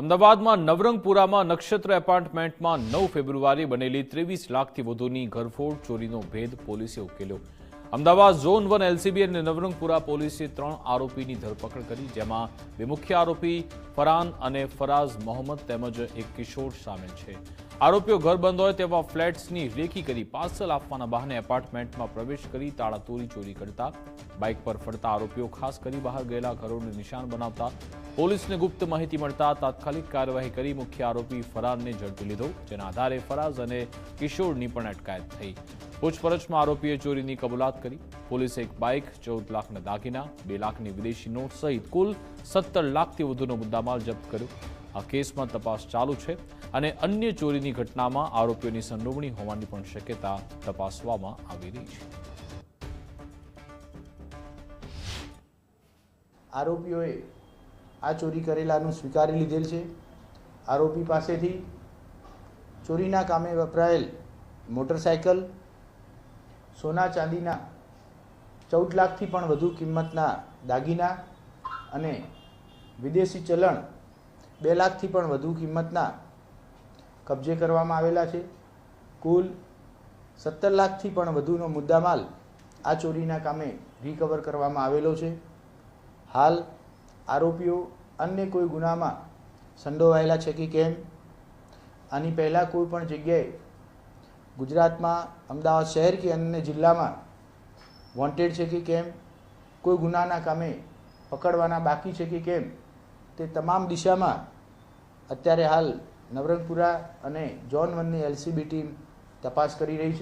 અમદાવાદમાં નવરંગપુરામાં નક્ષત્ર એપાર્ટમેન્ટમાં નવ ફેબ્રુઆરી બનેલી ત્રેવીસ લાખથી વધુની ઘરફોડ ચોરીનો ભેદ પોલીસે ઉકેલ્યો. અમદાવાદ ઝોન વન એલસીબી અને નવરંગપુરા પોલીસે ત્રણ આરોપીની ધરપકડ કરી, જેમાં બે મુખ્ય આરોપી ફરાન અને ફરાઝ મોહમ્મદ તેમજ એક કિશોર સામેલ છે. આરોપીઓ ઘર બંધ હોય તેવા ફ્લેટ્સની રેકી કરી પાર્સલ આપવાના બહાને એપાર્ટમેન્ટમાં પ્રવેશ કરી તાળાતોડી ચોરી કરતા. બાઇક પર ફરતા આરોપીઓ ખાસ કરી બહાર ગયેલા ઘરોને નિશાન બનાવતા. પોલીસને ગુપ્ત માહિતી મળતા તાત્કાલિક કાર્યવાહી કરી મુખ્ય આરોપી ફરારને ઝડપી લીધો, જેના આધારે ફરાઝ અને કિશોરની પણ અટકાયત થઈ. પૂછપરછમાં આરોપીએ ચોરીની કબૂલાત કરી. પોલીસે એક બાઇક, ચૌદ લાખના દાગીના, બે લાખની વિદેશી નોટ સહિત કુલ સત્તર લાખથી વધુનો મુદ્દામાલ જપ્ત કર્યો. આ કેસમાં તપાસ ચાલુ છે અને અન્ય ચોરીની ઘટનામાં આરોપીઓની સંડોવણી હોવાની પણ શક્યતા તપાસવામાં આવી રહી છે. આરોપીઓએ આ ચોરી કરેલાનું સ્વીકારી લીધેલ છે. આરોપી પાસેથી ચોરીના કામે વપરાયેલ મોટરસાયકલ સોના ચાંદીના ચૌદ લાખથી પણ વધુ કિંમતના દાગીના અને વિદેશી ચલણ બે લાખથી પણ વધુ કિંમતના કબજે કરવામાં આવેલા છે. કુલ સત્તર લાખથી પણ વધુનો મુદ્દામાલ આ ચોરીના કામે રિકવર કરવામાં આવેલો છે. હાલ આરોપીઓ અન્ય કોઈ ગુનામાં સંડોવાયેલા છે કે કેમ? આની પહેલાં કોઈ પણ જગ્યાએ ગુજરાતમાં અમદાવાદ શહેર કે અન્ય જિલ્લામાં વોન્ટેડ છે કે કેમ? કોઈ ગુનાના કામે પકડવાના બાકી છે કે કેમ? તે તમામ દિશામાં અત્યારે હાલ નવરંગપુરા અને જોન વનની એલસીબી ટીમ તપાસ કરી રહી છે.